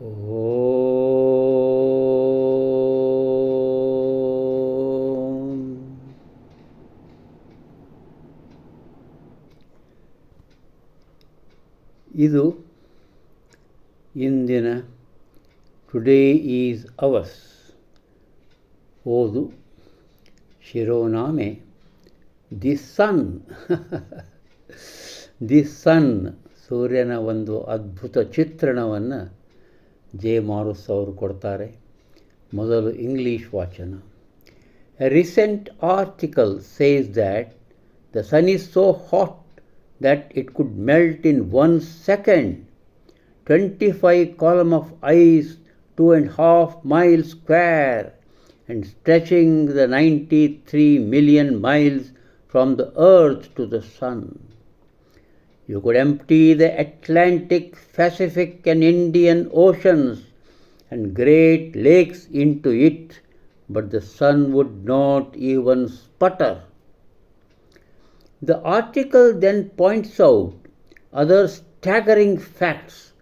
ಓಂ. ಇದು ಇಂದಿನ today is ours ಓದು ಶಿರೋನಾಮೆ. ದಿ ಸನ್ ದಿ ಸನ್ ಸೂರ್ಯನ ಒಂದು ಅದ್ಭುತ ಚಿತ್ರಣವನ್ನು ಜೆ ಮಾರುಸ್ ಅವರು ಕೊಡ್ತಾರೆ ಮೊದಲು ಇಂಗ್ಲೀಷ್ ವಾಚನ a recent article says that the sun is so hot that it could melt in one second 25 column of ice two and a half miles square and stretching the 93 million miles from the earth to the sun. You could empty the Atlantic, Pacific, and Indian oceans and great lakes into it, but the sun would not even sputter. The article then points out other staggering facts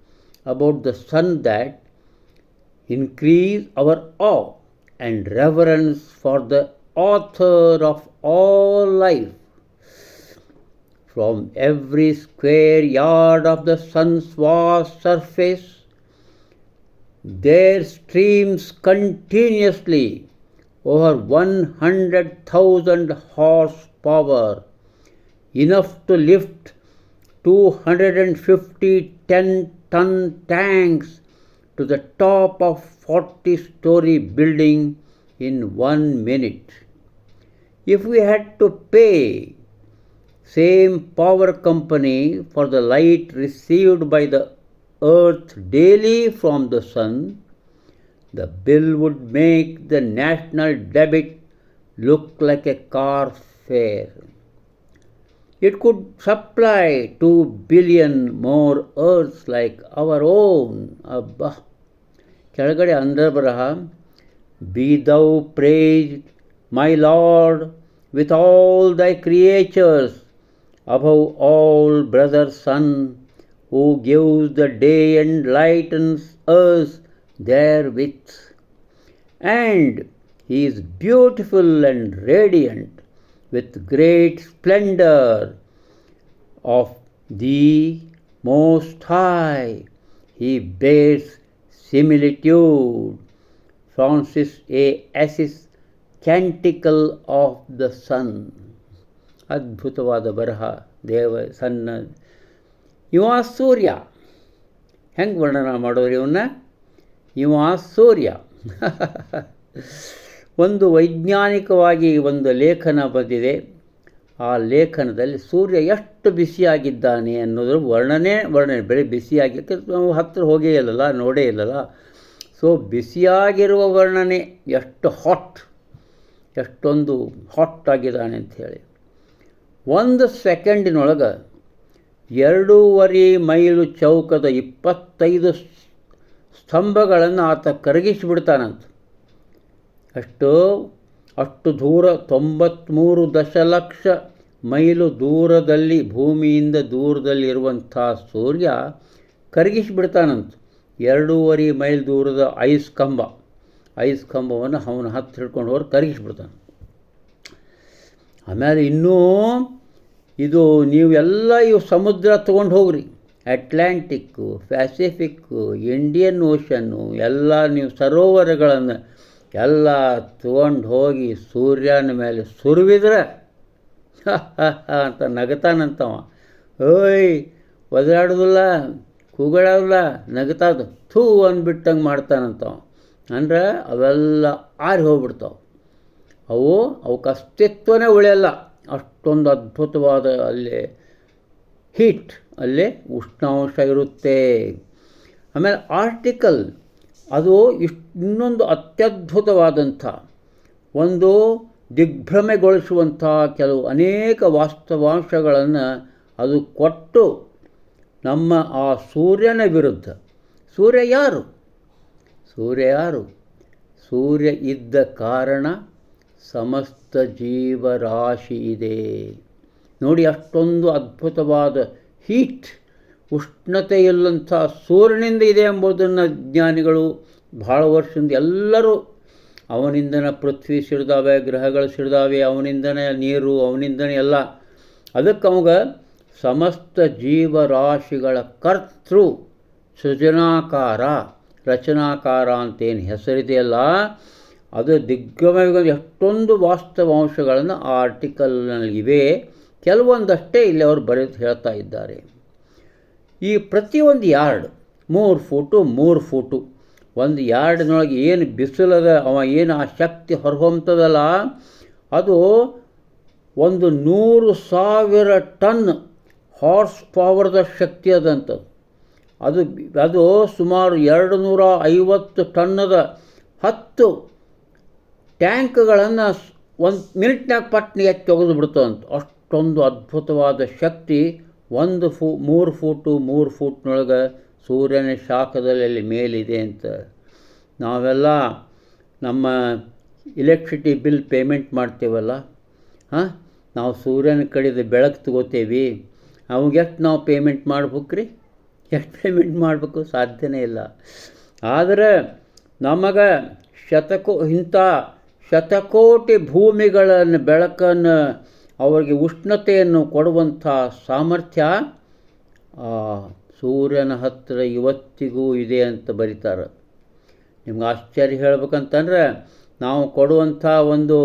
about the sun that increase our awe and reverence for the author of all life. From every square yard of the sun's vast surface, there streams continuously over 100,000 horsepower enough to lift 250 10 ton tanks to the top of 40 story building in one minute. If we had to pay same power company for the light received by the earth daily from the sun, the bill would make the national debit look like a car fare. It could supply 2 billion more earths like our own. ಅಬ್ಬಾ ಕೆಳಗಡೆ ಅಂದರ ಬರಹ be thou praise my lord with all thy creatures above all, brother sun, who gives the day and lightens us therewith. And he is beautiful and radiant with great splendor of the Most High. He bears similitude. Francis A. Assis, Canticle of the Sun. ಅದ್ಭುತವಾದ ಬರಹ, ದೇವ, ಸಣ್ಣ. ಇವ ಸೂರ್ಯ ಹೆಂಗೆ ವರ್ಣನ ಮಾಡೋರು ಇವನ್ನ ಇವ ಸೂರ್ಯ ಒಂದು ವೈಜ್ಞಾನಿಕವಾಗಿ ಒಂದು ಲೇಖನ ಬಂದಿದೆ. ಆ ಲೇಖನದಲ್ಲಿ ಸೂರ್ಯ ಎಷ್ಟು ಬಿಸಿಯಾಗಿದ್ದಾನೆ ಅನ್ನೋದ್ರ ವರ್ಣನೆ ವರ್ಣನೆ, ಬೆಳೆ ಬಿಸಿಯಾಗಿ, ನಾವು ಹತ್ತಿರ ಹೋಗೇ ಇಲ್ಲಲ್ಲ, ನೋಡೇ ಇಲ್ಲಲ್ಲ. ಸೊ ಬಿಸಿಯಾಗಿರುವ ವರ್ಣನೆ ಎಷ್ಟು ಹಾಟ್ ಎಷ್ಟೊಂದು ಹಾಟ್ ಆಗಿದ್ದಾನೆ ಅಂಥೇಳಿ ಒಂದು ಸೆಕೆಂಡಿನೊಳಗೆ ಎರಡೂವರೆ ಮೈಲು ಚೌಕದ ಇಪ್ಪತ್ತೈದು ಸ್ತಂಭಗಳನ್ನು ಆತ ಕರಗಿಸಿಬಿಡ್ತಾನಂತ. ಅಷ್ಟು ಅಷ್ಟು ದೂರ ತೊಂಬತ್ತ್ಮೂರು ದಶಲಕ್ಷ ಮೈಲು ದೂರದಲ್ಲಿ, ಭೂಮಿಯಿಂದ ದೂರದಲ್ಲಿರುವಂಥ ಸೂರ್ಯ ಕರಗಿಸಿಬಿಡ್ತಾನಂತ. ಎರಡೂವರೆ ಮೈಲ್ ದೂರದ ಐಸ್ ಕಂಬ ಐಸ್ ಕಂಬವನ್ನು ಅವನ ಹತ್ತು ಹಿಡ್ಕೊಂಡು ಹೋಗಿ ಕರಗಿಸ್ಬಿಡ್ತಾನೆ ಆಮೇಲೆ ಇನ್ನೂ ಇದು ನೀವೆಲ್ಲ ಇವು ಸಮುದ್ರ ತೊಗೊಂಡು ಹೋಗ್ರಿ. ಅಟ್ಲಾಂಟಿಕ್ಕು ಪ್ಯಾಸಿಫಿಕ್ಕು ಇಂಡಿಯನ್ ಓಷನ್ನು ಎಲ್ಲ ನೀವು ಸರೋವರಗಳನ್ನು ಎಲ್ಲ ತೊಗೊಂಡು ಹೋಗಿ ಸೂರ್ಯನ ಮೇಲೆ ಸುರುವಿದ್ರೆ ಅಂತ ನಗತಾನಂತವ. ಓಯ್, ಒದರಾಡೋದಿಲ್ಲ, ಕೂಗಾಡೋದಿಲ್ಲ, ನಗತಾದ ಥೂ ಅಂದ್ಬಿಟ್ಟಂಗೆ ಮಾಡ್ತಾನಂತವ. ಅಂದ್ರೆ ಅವೆಲ್ಲ ಆರಿ ಹೋಗ್ಬಿಡ್ತಾವೆ. ಅವು ಅವಕ್ಕೆ ಅಸ್ತಿತ್ವನೇ ಉಳಿಯಲ್ಲ. ಅಷ್ಟೊಂದು ಅದ್ಭುತವಾದ ಅಲ್ಲಿ ಹೀಟ್, ಅಲ್ಲಿ ಉಷ್ಣಾಂಶ ಇರುತ್ತೆ. ಆಮೇಲೆ ಆರ್ಟಿಕಲ್, ಅದು ಇಷ್ಟು ಇನ್ನೊಂದು ಅತ್ಯದ್ಭುತವಾದಂಥ, ಒಂದು ದಿಗ್ಭ್ರಮೆಗೊಳಿಸುವಂಥ ಕೆಲವು ಅನೇಕ ವಾಸ್ತವಾಂಶಗಳನ್ನು ಅದು ಕೊಟ್ಟು ನಮ್ಮ ಆ ಸೂರ್ಯನ ವಿರುದ್ಧ. ಸೂರ್ಯ ಯಾರು? ಸೂರ್ಯ ಯಾರು? ಸೂರ್ಯ ಇದ್ದ ಕಾರಣ ಸಮಸ್ತ ಜೀವರಾಶಿ ಇದೆ. ನೋಡಿ, ಅಷ್ಟೊಂದು ಅದ್ಭುತವಾದ ಹೀಟ್ ಉಷ್ಣತೆ ಇಲ್ಲಂಥ ಸೂರ್ಯನಿಂದ ಇದೆ ಎಂಬುದನ್ನು ಜ್ಞಾನಿಗಳು ಭಾಳ ವರ್ಷದಿಂದ ಎಲ್ಲರೂ ಅವನಿಂದನ ಪೃಥ್ವಿ ಸಿಡ್ದಾವೆ, ಗ್ರಹಗಳು ಸಿಡ್ದಾವೆ, ಅವನಿಂದನೇ ನೀರು, ಅವನಿಂದನೇ ಎಲ್ಲ. ಅದಕ್ಕೆ ಅವಾಗ ಸಮಸ್ತ ಜೀವರಾಶಿಗಳ ಕರ್ತೃ ಸೃಜನಾಕಾರ, ರಚನಾಕಾರ ಅಂತೇನು ಹೆಸರಿದೆಯಲ್ಲ ಅದು ದಿಗ್ಗಮಯಗಳು ಎಷ್ಟೊಂದು ವಾಸ್ತವಾಂಶಗಳನ್ನು ಆ ಆರ್ಟಿಕಲ್ನಲ್ಲಿವೆ. ಕೆಲವೊಂದಷ್ಟೇ ಇಲ್ಲಿ ಅವರು ಬರೆದು ಹೇಳ್ತಾ ಇದ್ದಾರೆ. ಈ ಪ್ರತಿಯೊಂದು ಯಾರ್ಡ್, ಮೂರು ಫೂಟು ಮೂರು ಫೂಟು, ಒಂದು ಯಾರ್ಡ್ನೊಳಗೆ ಏನು ಬಿಸಿಲದ, ಅವ ಏನು ಆ ಶಕ್ತಿ ಹೊರಹೊಮ್ತದಲ್ಲ, ಅದು ಒಂದು ನೂರು ಸಾವಿರ ಟನ್ ಹಾರ್ಸ್ ಪವರ್ದ ಶಕ್ತಿ ಅದಂಥದ್ದು ಅದು ಅದು ಸುಮಾರು ಎರಡು ನೂರ ಐವತ್ತು ಟನ್ನದ ಹತ್ತು ಟ್ಯಾಂಕ್ಗಳನ್ನು ಒಂದು ಮಿನಿಟ್ನಾಗ ಪಟ್ನಿಗೆ ತೆಗೆದು ಬಿಡ್ತಂತ ಅಷ್ಟೊಂದು ಅದ್ಭುತವಾದ ಶಕ್ತಿ ಒಂದು ಫೂ, ಮೂರು ಫೂಟು, ಮೂರು ಫೂಟ್ನೊಳಗೆ ಸೂರ್ಯನ ಶಾಖದಲ್ಲಿ ಅಲ್ಲಿ ಮೇಲಿದೆ ಅಂತ. ನಾವೆಲ್ಲ ನಮ್ಮ ಇಲೆಕ್ಟ್ರಿಸಿಟಿ ಬಿಲ್ ಪೇಮೆಂಟ್ ಮಾಡ್ತೇವಲ್ಲ, ಹಾಂ? ನಾವು ಸೂರ್ಯನ ಕಡೆದು ಬೆಳಕು ತಗೋತೇವೆ. ಅವಾಗ ಎಷ್ಟು ನಾವು ಪೇಮೆಂಟ್ ಮಾಡ್ಬೇಕು ರೀ ಎಷ್ಟು ಪೇಮೆಂಟ್ ಮಾಡಬೇಕು? ಸಾಧ್ಯನೇ ಇಲ್ಲ. ಆದರೆ ನಮಗೆ ಶತಕೋ, ಇಂಥ ಶತಕೋಟಿ ಭೂಮಿಗಳನ್ನು ಬೆಳಕನ್ನು ಅವರಿಗೆ ಉಷ್ಣತೆಯನ್ನು ಕೊಡುವಂಥ ಸಾಮರ್ಥ್ಯ ಸೂರ್ಯನ ಹತ್ತಿರ ಇವತ್ತಿಗೂ ಇದೆ ಅಂತ ಬರೀತಾರೆ. ನಿಮ್ಗೆ ಆಶ್ಚರ್ಯ ಹೇಳ್ಬೇಕಂತಂದ್ರೆ, ನಾವು ಕೊಡುವಂಥ ಒಂದು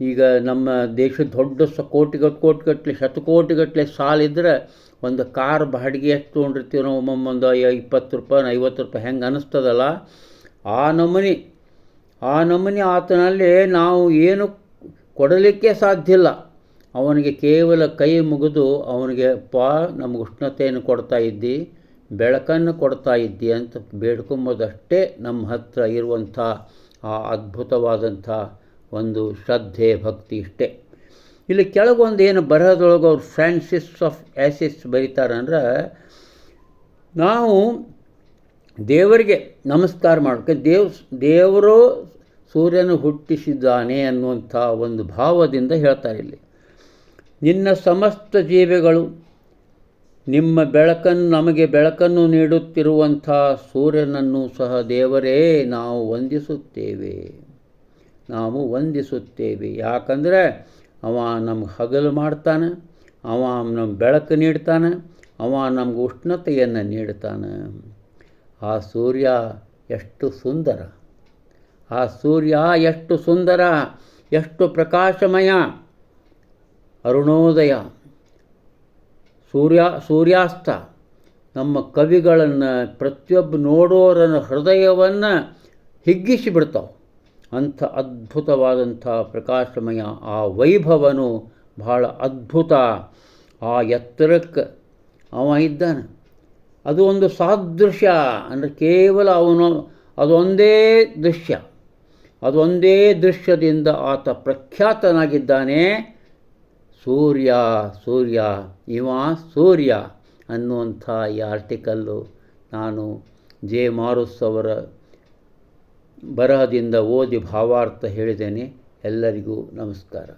ಈಗ ನಮ್ಮ ದೇಶದ ದೊಡ್ಡ ಸ ಕೋಟಿಗಟ್ಟು ಕೋಟಿಗಟ್ಟಲೆ ಶತಕೋಟಿಗಟ್ಟಲೆ ಸಾಲಿದ್ರೆ ಒಂದು ಕಾರ್ ಬಾಡಿಗೆ ಎಷ್ಟು ತೊಗೊಂಡಿರ್ತೀವಿ ನಾವು ಒಮ್ಮೊಂದು ಇಪ್ಪತ್ತು ರೂಪಾಯಿ ಐವತ್ತು ರೂಪಾಯಿ ಹೆಂಗೆ ಅನ್ನಿಸ್ತದಲ್ಲ, ಆ ನಮೂನಿ ಆ ನಮೂನೆ ಆತನಲ್ಲಿ ನಾವು ಏನು ಕೊಡಲಿಕ್ಕೆ ಸಾಧ್ಯ ಇಲ್ಲ ಅವನಿಗೆ ಕೇವಲ ಕೈ ಮುಗಿದು ಅವನಿಗೆ, ಪಾ, ನಮಗೆ ಉಷ್ಣತೆಯನ್ನು ಕೊಡ್ತಾ ಇದ್ದಿ, ಬೆಳಕನ್ನು ಕೊಡ್ತಾ ಇದ್ದಿ ಅಂತ ಬೇಡ್ಕೊಂಬೋದಷ್ಟೇ ನಮ್ಮ ಹತ್ರ ಇರುವಂಥ ಆ ಅದ್ಭುತವಾದಂಥ ಒಂದು ಶ್ರದ್ಧೆ, ಭಕ್ತಿ ಇಷ್ಟೇ. ಇಲ್ಲಿ ಕೆಳಗೊಂದು ಏನು ಬರಹದೊಳಗೆ ಅವ್ರು ಫ್ರಾನ್ಸಿಸ್ ಆಫ್ ಆ್ಯಸಿಸ್ ಬರೀತಾರಂದ್ರೆ ನಾವು ದೇವರಿಗೆ ನಮಸ್ಕಾರ ಮಾಡೋಕ್ಕೆ ದೇವ್ ದೇವರು ಸೂರ್ಯನು ಹುಟ್ಟಿಸಿದ್ದಾನೆ ಅನ್ನುವಂಥ ಒಂದು ಭಾವದಿಂದ ಹೇಳ್ತಾರೆ ಇಲ್ಲಿ. ನಿನ್ನ ಸಮಸ್ತ ಜೀವಿಗಳು, ನಿಮ್ಮ ಬೆಳಕನ್ನು, ನಮಗೆ ಬೆಳಕನ್ನು ನೀಡುತ್ತಿರುವಂಥ ಸೂರ್ಯನನ್ನು ಸಹ ದೇವರೇ, ನಾವು ವಂದಿಸುತ್ತೇವೆ. ನಾವು ವಂದಿಸುತ್ತೇವೆ. ಯಾಕಂದರೆ ಅವ ನಮ್ಗೆ ಹಗಲು ಮಾಡ್ತಾನೆ, ಅವ ನಮ್ಮ ಬೆಳಕು ನೀಡ್ತಾನೆ, ಅವ ನಮ್ಗೆ ಉಷ್ಣತೆಯನ್ನು ನೀಡ್ತಾನೆ. ಆ ಸೂರ್ಯ ಎಷ್ಟು ಸುಂದರ. ಆ ಸೂರ್ಯ ಎಷ್ಟು ಸುಂದರ, ಎಷ್ಟು ಪ್ರಕಾಶಮಯ. ಅರುಣೋದಯ. ಸೂರ್ಯ, ಸೂರ್ಯಾಸ್ತ. ನಮ್ಮ ಕವಿಗಳನ್ನು ಪ್ರತಿಯೊಬ್ಬ ನೋಡೋರ ಹೃದಯವನ್ನು ಹಿಗ್ಗಿಸಿ ಬಿಡ್ತಾವೆ. ಅಂಥ ಅದ್ಭುತವಾದಂಥ ಪ್ರಕಾಶಮಯ ಆ ವೈಭವನು ಬಹಳ ಅದ್ಭುತ. ಆ ಎತ್ತರಕ್ಕೆ ಅವ ಇದ್ದಾನೆ. ಅದು ಒಂದು ಸಾದೃಶ್ಯ ಅಂದರೆ ಕೇವಲ ಅವನು ಅದೊಂದೇ ದೃಶ್ಯ. ಅದೊಂದೇ ದೃಶ್ಯದಿಂದ ಆತ ಪ್ರಖ್ಯಾತನಾಗಿದ್ದಾನೆ. ಸೂರ್ಯ ಸೂರ್ಯ, ಇವ ಸೂರ್ಯ ಅನ್ನುವಂಥ ಈ ಆರ್ಟಿಕಲ್ಲು ನಾನು ಜೆ ಮಾರುಸ್ ಅವರ ಬರಹದಿಂದ ಓದಿ ಭಾವಾರ್ಥ ಹೇಳಿದ್ದೇನೆ. ಎಲ್ಲರಿಗೂ ನಮಸ್ಕಾರ.